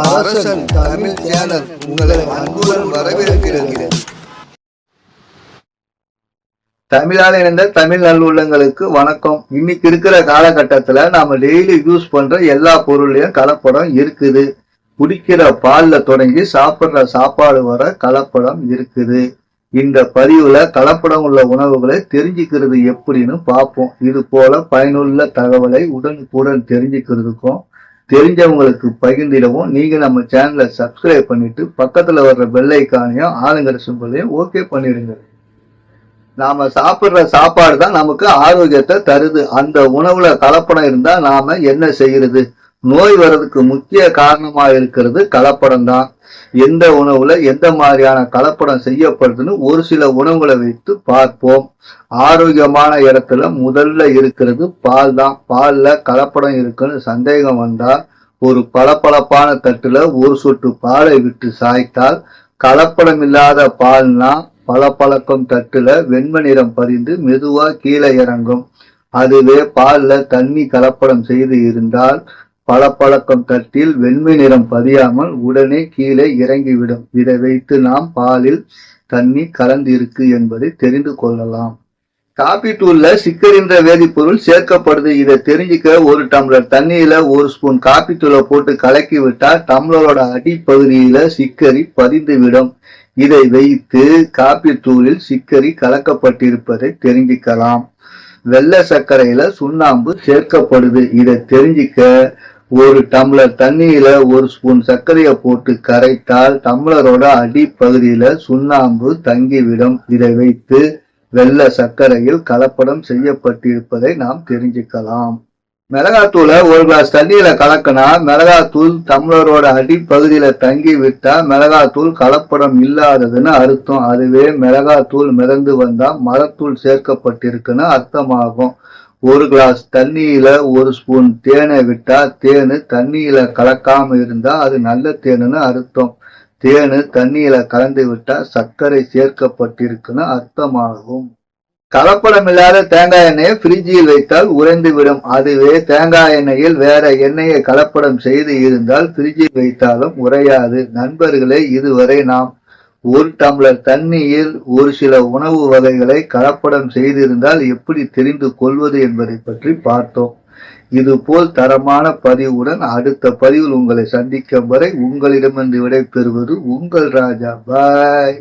அரசன் தமிழ் சேனல் உங்களை அன்புடன் வரவேற்கிறது தமிழால் இணைந்த தமிழ் நல்லுள்ளங்களுக்கு வணக்கம். இன்னைக்கு இருக்கிற காலகட்டத்துல நாம டெய்லி யூஸ் பண்ற எல்லா பொருள்லயும் கலப்படம் இருக்குது. குடிக்கிற பால்ல தொடங்கி சாப்பிட்ற சாப்பாடு வர கலப்படம் இருக்குது. இந்த பதிவுல கலப்படம் உள்ள உணவுகளை தெரிஞ்சுக்கிறது எப்படின்னு பார்ப்போம். இது போல பயனுள்ள தகவலை உடனுக்குடன் தெரிஞ்சுக்கிறதுக்கும் தெரிஞ்சவங்களுக்கு பகிர்ந்திடவும் நீங்க நம்ம சேனலை சப்ஸ்கிரைப் பண்ணிட்டு பக்கத்துல வர்ற வெள்ளைக்கானையும் ஆளுங்கிற சிம்பிளையும் ஓகே பண்ணிடுங்க. நாம சாப்பிடுற சாப்பாடு தான் நமக்கு ஆரோக்கியத்தை தருது. அந்த உணவுல கலப்படம் இருந்தா நாம என்ன செய்யறது? நோய் வர்றதுக்கு முக்கிய காரணமா இருக்கிறது கலப்படம் தான் எந்த உணவுல எந்த மாதிரியான கலப்படம் செய்யப்படுதுன்னு ஒரு சில உணவுகளை வைத்து பார்ப்போம். ஆரோக்கியமான இடத்துல முதல்ல இருக்கிறது பால் தான் பால்ல கலப்படம் இருக்குன்னு சந்தேகம் வந்தா ஒரு பளபளப்பான தட்டுல ஒரு சொட்டு பாலை விட்டு சாய்த்தால் கலப்படம் இல்லாத பால்னா பளபளக்கும் தட்டுல வெண்மை நிறம் பறிந்து மெதுவா கீழே இறங்கும். அதுவே பால்ல தண்ணி கலப்படம் செய்து இருந்தால் பளபளக்கும் தட்டில் வெண்மை நிறம் பதியாமல் உடனே கீழே இறங்கிவிடும். இதை வைத்து நாம் பாலில் தண்ணி கலந்து இருக்கு என்பதை தெரிந்து கொள்ளலாம். காபி தூள்ல சிக்கர் என்ற வேதிப்பொருள் சேர்க்கப்படுது. இதை தெரிஞ்சுக்க ஒரு டம்ளர் தண்ணியில ஒரு ஸ்பூன் காபி தூளை போட்டு கலக்கி விட்டா டம்ளரோட அடிப்பகுதியில சிக்கரி பதிந்து விடும் இதை வைத்து காபி தூளில் சிக்கரி கலக்கப்பட்டிருப்பதை தெரிஞ்சுக்கலாம். வெள்ளை சர்க்கரையில சுண்ணாம்பு சேர்க்கப்படுது. இதை தெரிஞ்சுக்க ஒரு டம்ளர் தண்ணியில ஒரு ஸ்பூன் சர்க்கரையை போட்டு கரைத்தால் டம்ளரோட அடிப்பகுதியில சுண்ணாம்பு தங்கிவிடும். இதை வைத்து வெள்ளை சர்க்கரையில் கலப்படம் செய்யப்பட்டிருப்பதை நாம் தெரிஞ்சுக்கலாம். மிளகாத்தூளை ஒரு கிளாஸ் தண்ணியில கலக்கினா மிளகாத்தூள் டம்ளரோட அடிப்பகுதியில தங்கி விட்டா மிளகாத்தூள் கலப்படம் இல்லாததுன்னு அர்த்தம். அதுவே மிளகாத்தூள் மிதந்து வந்தா மரத்தூள் சேர்க்கப்பட்டிருக்குன்னு அர்த்தமாகும். ஒரு கிளாஸ் தண்ணியில ஒரு ஸ்பூன் தேனை விட்டா தேனு தண்ணியில கலக்காம இருந்தா அது நல்ல தேனுன்னு அர்த்தம். தேனு தண்ணியில கலந்து விட்டா சர்க்கரை சேர்க்கப்பட்டிருக்குன்னு அர்த்தமாகும். கலப்படம் இல்லாத தேங்காய் எண்ணெயை ஃப்ரிட்ஜில் வைத்தால் உறைந்து விடும் அதுவே தேங்காய் எண்ணெயில் வேற எண்ணெயை கலப்படம் செய்து இருந்தால் ஃப்ரிட்ஜில் வைத்தாலும் உறையாது. நண்பர்களே இதுவரை நாம் ஒரு டம்ளர் தண்ணீர் ஒரு சில உணவு வகைகளை கலப்படம் செய்திருந்தால் எப்படி தெரிந்து கொள்வது என்பதை பற்றி பார்த்தோம். இதுபோல் தரமான பதிவுடன் அடுத்த பதிவில் உங்களை சந்திக்கும் வரை உங்களிடமிருந்து விடை பெறுவது உங்கள் ராஜா. பாய்.